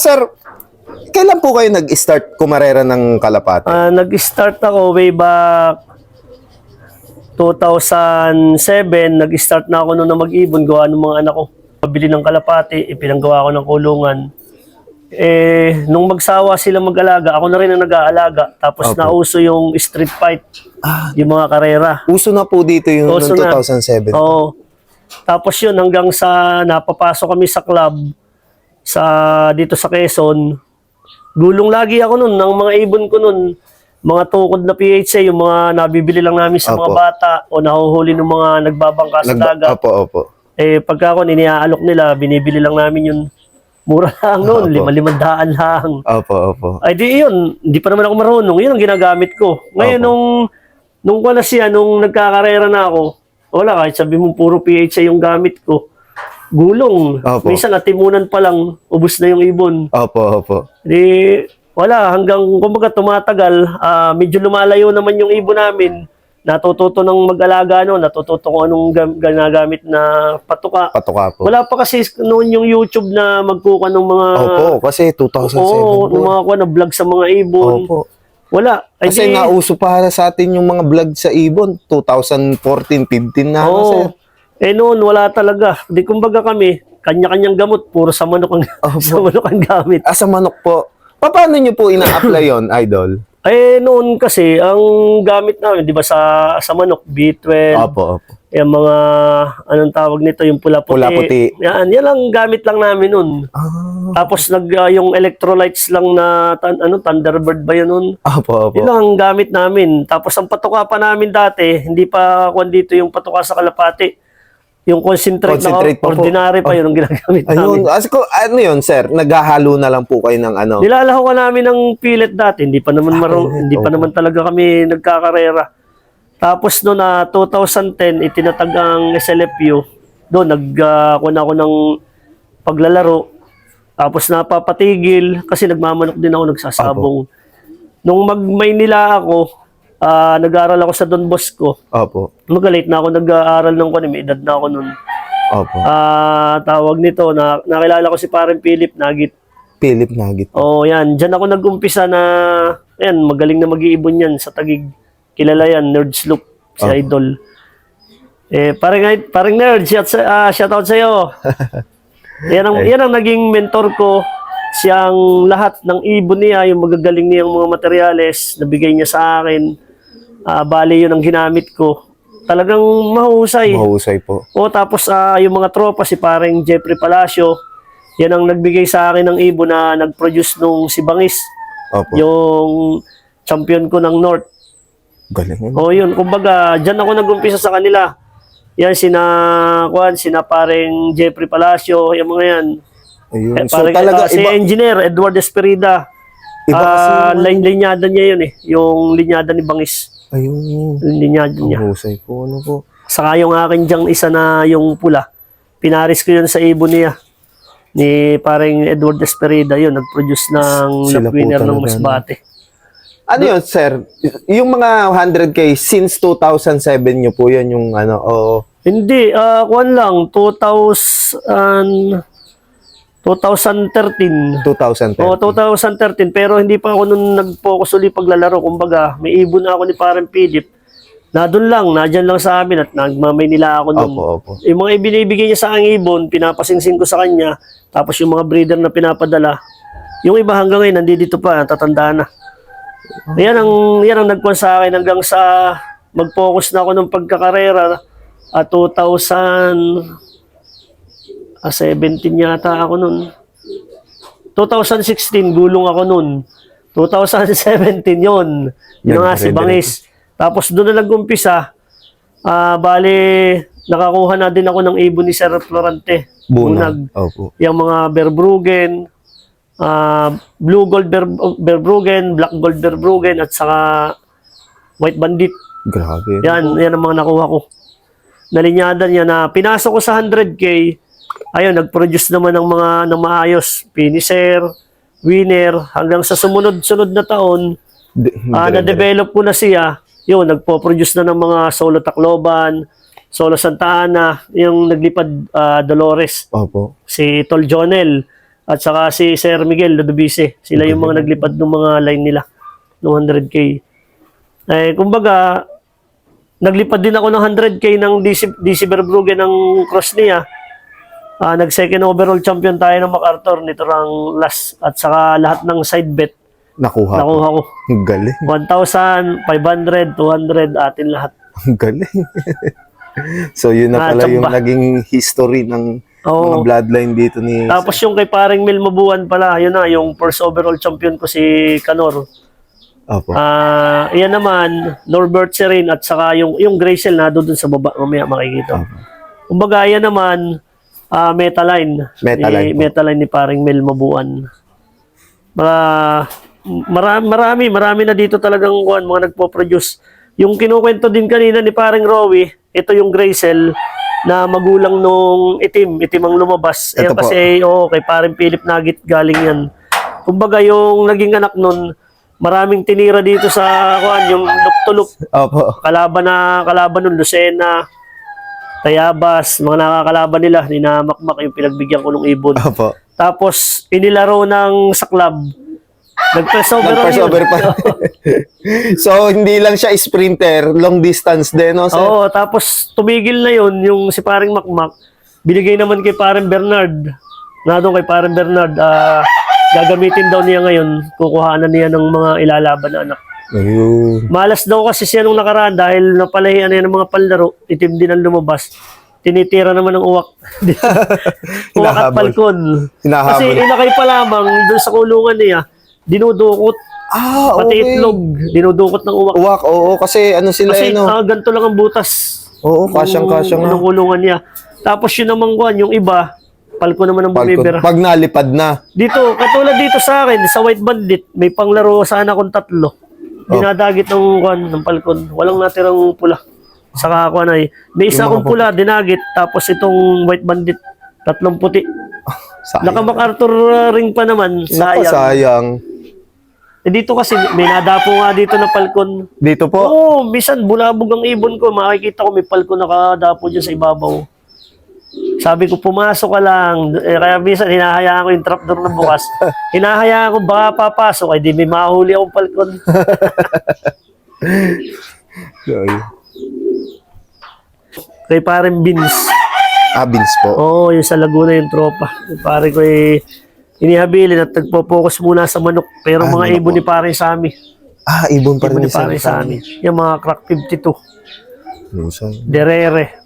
sir, kailan po kayo nag-start kumarera ng kalapate? Ah, nag-start ako way back 2007. Nag-start na ako noon na mag-ibon gawa ng mga anak ko. Pabili ng kalapati, ipinanggawa ko ng kulungan. Eh, nung magsawa sila mag-alaga, ako na rin ang nag-aalaga. Tapos Opo. nauso yung street fight, Ah, yung mga karera. uso na po dito yung Uso noong na. 2007. Oo. Tapos yun, hanggang sa napapasok kami sa club, sa dito sa Quezon, gulong lagi ako nun, ng mga ibon ko nun, mga tukod na PHA, yung mga nabibili lang namin sa mga Opo. bata o nahuhuli ng mga nagbabangka sa Nagba- dagat. Opo, opo. Eh, pagka ako, iniaalok nila, binibili lang namin yun. Mura lang nun, Opo. lima limandaan lang. Opo, opo. Ay di yun, hindi pa naman ako marunong. Yun ang ginagamit ko. Ngayon Opo. nung nung wala siya, nung nagkakarera na ako, wala kahit sabi mo puro PHA yung gamit ko. Gulong. Opo. Minsan natimunan pa lang, ubus na yung ibon. Opo, opo. Di wala hanggang kumbaga tumatagal, ah, medyo lumalayo naman yung ibon namin. Natututo ng mag-alaga no, natututo kung anong gam- ginagamit na patuka. Patuka po. Wala pa kasi noon yung YouTube na magkuka ng mga Opo, kasi 2007 Oo, po. mga kuha na vlog sa mga ibon. Opo. Wala. Ay, Kasi di- nauso para sa atin yung mga vlog sa Ibon. 2014-15 na ano, sir. Eh noon, wala talaga. Di kumbaga kami, kanya-kanyang gamot, puro sa manok ang, sa manok ang gamit. Ah, sa manok po. Pa- Paano nyo po ina-apply yon idol? Eh noon kasi, ang gamit namin, di ba sa, sa manok, B12, Opo, opo. yung mga, anong tawag nito, yung pula-puti. Pula-puti. Yan, yan lang gamit lang namin noon. Ah, Tapos nag, ah, yung electrolytes lang na, tan- ano, Thunderbird ba yun noon? opo, opo. Yun lang ang gamit namin. Tapos ang patuka pa namin dati, hindi pa kung dito yung patuka sa kalapati. Yung concentrate, Concentrate na pa po. ordinary pa yun ang ginagamit Ayun, namin. as ko, ano yun, sir? Naghahalo na lang po kayo ng ano? Nilalaho ka namin ng pilit dati, hindi pa naman maro, pillet, hindi pa naman talaga kami nagkakarera. Tapos no na 2010 itinatag ang SLFU. Doon nag uh, ako ng paglalaro. Tapos napapatigil kasi nagmamanok din ako nagsasabong. Nung mag-Maynila ako, ah, nag-aaral ako sa Don Bosco. Opo, Magalit na ako nag-aaral ng kunin, may edad na ako noon. opo. Ah, tawag nito, na, nakilala ko si Parang Philip Nagit. Philip Nugget. Oh, yan. Diyan ako nag-umpisa na, yan, magaling na mag-iibon yan sa tagig. Kilala yan, Nerd Sloop, si Opo. Idol. Eh, parang, parang nerd, shout, sa, ah, shout out sa'yo. yan, ang, yan ang naging mentor ko. Siyang lahat ng ibon niya, yung magagaling niyang mga materyales, nabigay niya sa akin. Ah, bali yun ang ginamit ko. Talagang mahusay. Mahusay po. O tapos ah, yung mga tropa, si pareng Jeffrey Palacio, yan ang nagbigay sa akin ng ibon na nag-produce nung si Bangis, Opo. yung champion ko ng North. Galing yun. O yun, kumbaga, dyan ako nag-umpisa sa kanila. Yan, sina, kuhan, sina pareng Jeffrey Palacio, yung mga yan. Ayun. Eh, So pareng, talaga, ah, si iba, engineer, Edward Esperida. iba kasi Ah, yung- line linyada niya yun eh, yung linyada ni Bangis. Ayun. Yung linyada niya. Mahusay po. Ano po? Saka yung akin diyang isa na yung pula. Pinaris ko yun sa ibon niya. Ni parang Edward Esperida yun. Nag-produce ng Sila winner ng Masbate. Ano yun, sir? Yung mga 100k since 2007 nyo po yun yung ano, oo. Hindi, ah kuwan lang. 2000, 2013. 2010. O, 2013. Pero hindi pa ako nun nag-focus ulit paglalaro. Kumbaga, may ibon na ako ni parang Philip. Na doon lang, nadyan lang sa amin at nagmamay nila ako nun. Opo, opo. Yung mga ibinibigay niya sa aking ibon, pinapasingsing ko sa kanya. Tapos yung mga breeder na pinapadala, yung iba hanggang ngayon, nandito pa, tatanda na. Yan ang, yan ang nagkuhan sa akin hanggang sa mag-focus na ako ng pagkakarera. At 2000, ah, 17 yata ako nun. 2016, gulong ako nun. 2017 yon Yun nga si Bangis. Tapos doon na nag-umpisa, ah bali, nakakuha na din ako ng ibon ni Sir Florante. Bunag. Opo. Yung mga Verbruggen, ah Blue Gold Ver, Verbruggen, Black Gold Verbruggen, at saka White Bandit. Grabe. Yan, yan ang mga nakuha ko. Nalinyada niya na pinasok ko sa 100k, ayun, nag-produce naman ng mga ng maayos. Finisher, winner, hanggang sa sumunod-sunod na taon, D- ah dire- na-develop ko na siya. Yun, nagpo-produce na ng mga solo Tacloban, solo Santa Ana, yung naglipad ah, Dolores, Opo. si Tol Jonel. at saka si Sir Miguel Lodovice. Sila yung mga naglipad ng mga line nila ng 100k. Eh, kumbaga, naglipad din ako ng 100k ng DC, DC Verbrugge ng cross niya. Ah, nag-second overall champion tayo ng MacArthur nito rang last at saka lahat ng side bet Nakuha. nakuha ko. Ang galing. 1,000, 500, 200, atin lahat. Ang galing. so, yun na Ah, pala yung tsamba. naging history ng mga Oo. bloodline dito ni... Tapos yung kay paring Mel Mabuan pala, yun na, yung first overall champion ko si Canor. Opo. Ah, yan naman, Norbert Serin at saka yung yung Graysel na doon sa baba, mamaya makikita. Kumbaga, yan naman, ah, Metaline. Metaline Ni, po. Metaline ni paring Mel Mabuan. Mga, marami, marami, marami na dito talagang kuhan, mga nagpo-produce. Yung kinukwento din kanina ni paring Rowie, ito yung Graysel na magulang nung itim, itim ang lumabas. Ito Ayan po. kasi, oo, kay paring Philip Nagit galing yan. Kumbaga, yung naging anak nun, maraming tinira dito sa kuhan, yung lup-to-lup Opo. kalaban na kalaban ng Lucena, Tayabas, mga nakakalaban nila, ni na Makmak yung pinagbigyan ko ng ibon. Opo. Tapos inilaro ng sa club. Nag-press over yun. over pa. so, hindi lang siya sprinter, long distance din, no, sir? Oo, tapos tumigil na yun, yung si paring Makmak, binigay naman kay paring Bernard. Na doon kay paring Bernard, ah, gagamitin daw niya ngayon, kukuhanan niya ng mga ilalaban na anak. Ayun. Malas daw kasi siya nung nakaraan dahil napalahian na yan ng mga palaro, itim din ang lumabas. Tinitira naman ng uwak. uwak at palkon. Hinahabol. Kasi inakay pa lamang doon sa kulungan niya, dinudukot, Ah, pati okay. itlog, dinudukot ng uwak. Uwak, oo, kasi ano sila, Kasi eh, no? ah, ganito lang ang butas. Oo, kasyang-kasya nga. Ng kulungan niya. Tapos yun naman kuhan, yung iba, palko naman ang bumibira. Pag nalipad na. Dito, katulad dito sa akin, sa White Bandit, may panglaro sana akong tatlo. Dinadagit ng kuan ng palkon. Walang natirang pula. Saka kuan ay, may isa akong pula, dinagit, tapos itong White Bandit, tatlong puti. Sayang. Naka MacArthur uh, ring pa naman, sayang. sayang. Eh, dito kasi, may nadapo nga dito na palkon. Dito po. Oo, minsan bulabog ang ibon ko, makikita ko may palkon nakadapo dyan sa ibabaw. Sabi ko, pumasok ka lang. Eh, kaya minsan, hinahayaan ko yung trapdoor na bukas. hinahayaan ko, baka papasok. Ay, di may mahuli akong palkon. Ayun. Kay parang Beans. Ah, beans po. Oo, yung sa Laguna yung tropa. Pare ko eh, inihabilin at nagpo-focus muna sa manok. Pero Ah, mga manok ibon ni paring Sami. Ah, ibon pa Ibon rin ni paring Sami. Yung mga crack 52. Minsan. Derere.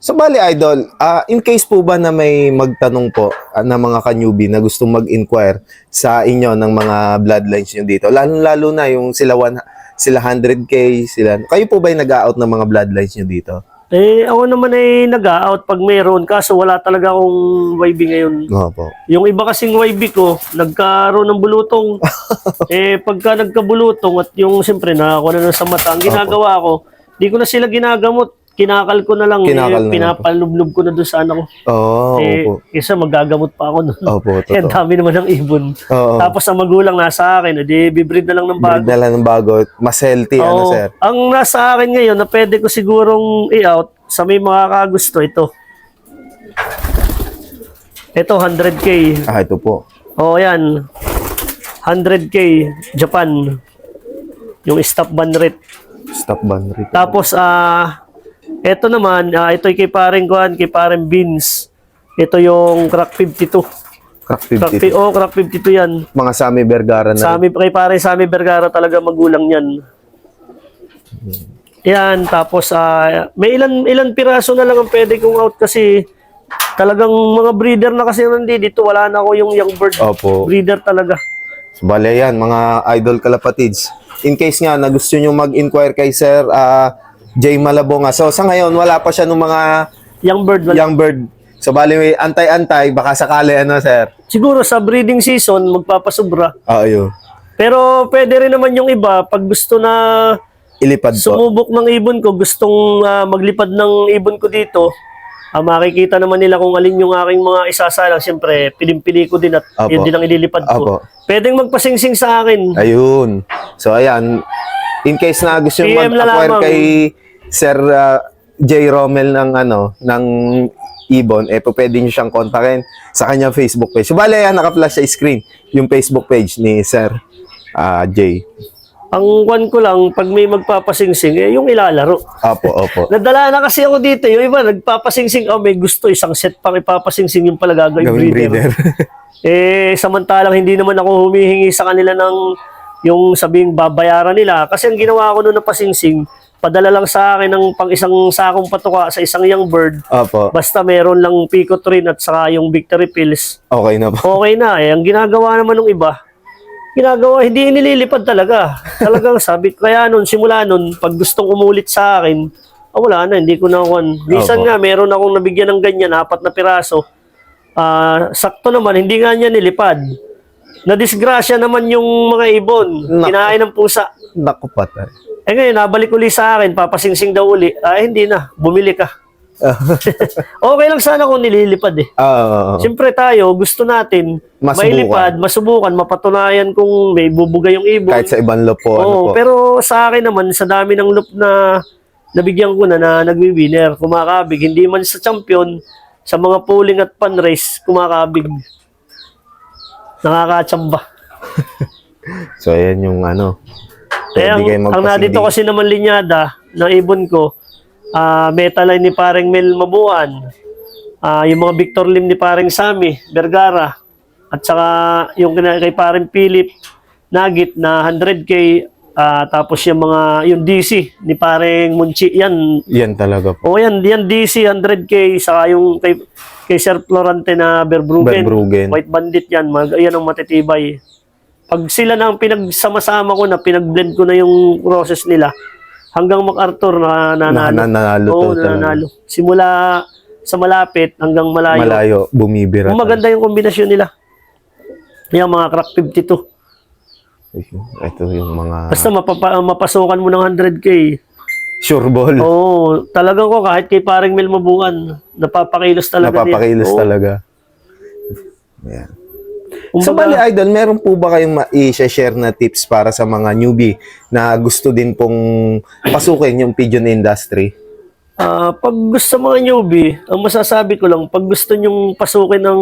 So, bali, idol, ah, in case po ba na may magtanong po ah, na mga ka-newbie na gusto mag-inquire sa inyo ng mga bloodlines nyo dito, lalo-lalo na yung sila, one, sila 100k, sila, kayo po ba yung nag-out ng mga bloodlines nyo dito? Eh, ako naman ay nag-out pag mayroon. Kaso wala talaga akong YB ngayon. Oo po. Yung iba kasing YB ko, nagkaroon ng bulutong. eh, pagka nagkabulutong at yung siyempre nakakuha na sa mata, ang ginagawa ko, di ko na sila ginagamot. Kinakal ko na lang. Kinakal na eh, pinapalublob ko na doon sa anak ko. Oo, eh, opo. isa magagamot pa ako nun. Opo, Eh, ang totoo. dami naman ng ibon. Oo. Tapos ang magulang nasa akin, edi bibreed na lang ng bago. Breed na lang ng bago. Mas healthy, ano, Oo. sir? Ang nasa akin ngayon na pwede ko sigurong i-out sa may mga kagusto, ito. Ito, 100k. Ah, ito po. Oo, yan. 100k, Japan. Yung stop ban rate. Stop ban rate. Tapos, ah, ito naman, ah, ito kay paring kuhan, kay paring Beans. Ito yung crack 52. Crack Crack, 50. fi- oh, crack 52 yan. Mga Sami Vergara na. Sami, kay pare Sami Vergara talaga magulang yan. Yan, tapos ah, may ilan ilan piraso na lang ang pwede kong out kasi talagang mga breeder na kasi nandito dito wala na ako yung young bird Opo. breeder talaga. Bale yan, mga idol kalapatids. In case nga na gusto nyo mag-inquire kay Sir ah, Jay Malabonga. So sa ngayon, wala pa siya ng mga Young bird wala. young bird. So bali, antay-antay, baka sakali ano, Sir. Siguro sa breeding season magpapasubra. Ah, ayun. Pero pwede rin naman yung iba pag gusto na Ilipad po. sumubok ng ibon ko, gustong ah, maglipad ng ibon ko dito, ah, makikita naman nila kung alin yung aking mga isasalang. Siyempre, pilim-pili ko din at Apo. yun din ang ililipad ko. Apo. Pwedeng magpasingsing sa akin. Ayun. So ayan, in case na gusto nyo mag-acquire kay Sir ah, J. Rommel ng ano, ng ibon, eh po pwede nyo siyang kontakin sa kanyang Facebook page. So, bale, yan, naka-flash sa screen yung Facebook page ni Sir ah, Jay. Ang kwan ko lang, pag may magpapasingsing, eh, yung ilalaro. Opo, opo. Nadala na kasi ako dito. Yung iba, nagpapasingsing. Oh, may gusto. Isang set pang ipapasingsing yung pala gagawin breeder. breeder. Eh, samantalang hindi naman ako humihingi sa kanila ng yung sabing babayaran nila. Kasi ang ginawa ko noon na pasingsing, padala lang sa akin ng pang isang sakong patuka sa isang young bird. opo. Basta meron lang picot rin at saka yung victory pills. Okay na po. Okay na. Eh, ang ginagawa naman ng iba, ginagawa, hindi inililipad talaga. Talagang sabi, kaya nun, simula nun, pag gustong umulit sa akin, ah, wala na, hindi ko na kwan. Minsan Opo. nga, meron akong nabigyan ng ganyan, apat na piraso. Ah, sakto naman, hindi nga niya nilipad. Nadisgrasya naman yung mga ibon. Naku. Kinain ng pusa. Naku patay. Eh ngayon, nabalik uli sa akin, papasingsing daw uli. Ah, hindi na, bumili ka. okay lang sana kung nililipad eh. Ah, Siyempre tayo, gusto natin Masubukan. mailipad, masubukan, mapatunayan kung may bubuga yung ibon. kahit sa ibang ano Oo, po. pero sa akin naman, sa dami ng loop na nabigyan ko na na nagwi-winner, kumakabig, hindi man sa champion, sa mga polling at pan-race, kumakabig. Nakakatsamba. So, ayan yung ano. Pwede ang, ang nadito kasi naman linyada ng ibon ko, ah metaline ni pareng Mel Mabuan, ah yung mga Victor Lim ni pareng Sami, Vergara, at saka yung kay pareng Philip Nagit na 100k, ah tapos yung mga, yung DC ni pareng Munchi, yan, Yan talaga po. o yan, yan DC 100k, saka yung kay, kay Sir Florante na Verbruggen, Verbruggen. White Bandit yan, mag, yan ang matitibay. Pag sila na ang pinagsama-sama ko na, pinag-blend ko na yung process nila, hanggang MacArthur na Na, nanalo. nanalo Oo, talaga. nanalo. Simula sa malapit hanggang malayo. Malayo, bumibira. Maganda yung kombinasyon nila. Yung mga crack 52. talaga. Ito yung mga Basta mapapa, mapasukan mo ng 100k. Sure ball. Oo, talagang ko kahit kay paring Mel Mabuan, napapakilos talaga din. Napapakilos Oo. talaga. Yan. So, Kumbaga, bali, Idol, meron po ba kayong ma-share na tips para sa mga newbie na gusto din pong pasukin yung pigeon industry? Ah, pag gusto mga newbie, ang masasabi ko lang, pag gusto nyong pasukin ng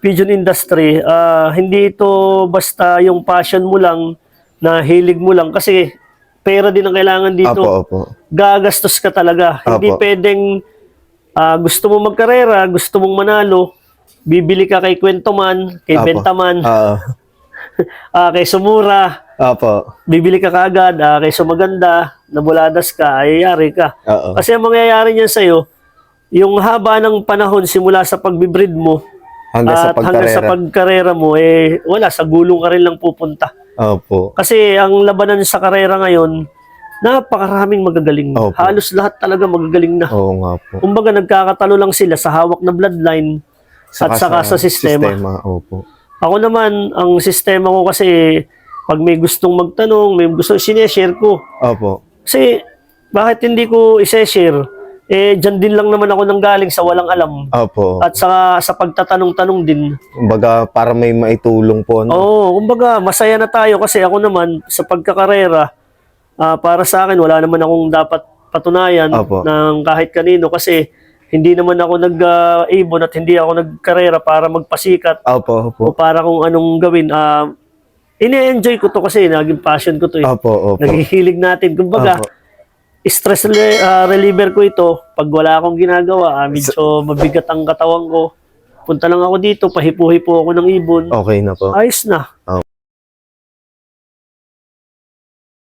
pigeon industry, ah, hindi ito basta yung passion mo lang, na hilig mo lang. Kasi pera din ang kailangan dito. Opo, opo. Gagastos ka talaga. Hindi Apo. pwedeng ah, gusto mo magkarera, gusto mong manalo, bibili ka kay Kwentoman, kay Apo. Bentaman, Oo. ah, kay Sumura, opo. bibili ka kaagad, ah, kay Sumaganda, nabuladas ka, ay yari ka. Oo. Kasi ang mangyayari niyan sa'yo, yung haba ng panahon simula sa pagbibreed mo Hanggang sa at hanggang sa pagkarera. pagkarera mo, eh wala, sa gulong ka rin lang pupunta. Opo. Kasi ang labanan sa karera ngayon, napakaraming magagaling. Opo. Halos lahat talaga magagaling na. Oo nga po. Kumbaga nagkakatalo lang sila sa hawak na bloodline at saka sa sistema. Opo. Ako naman, ang sistema ko kasi pag may gustong magtanong, may gusto sineshare ko. Opo. Kasi bakit hindi ko ise-share? Eh, dyan din lang naman ako nang galing sa walang alam. Opo. At saka sa pagtatanong-tanong din. Kumbaga, para may maitulong po. No? Oo, kumbaga, masaya na tayo kasi ako naman, sa pagkakarera, ah, para sa akin, wala naman akong dapat patunayan Opo. ng kahit kanino kasi hindi naman ako nag-ibon at hindi ako nagkarera para magpasikat Opo, opo. o para kung anong gawin. Ah, ini-enjoy ko to kasi naging passion ko to eh. Opo, opo. Naghihilig natin. Kumbaga, Opo. Stress ah, reliever ko ito. Pag wala akong ginagawa, ah, medyo mabigat ang katawan ko. Punta lang ako dito, pahipo-hipo ako ng ibon. Okay na po. Ayos na.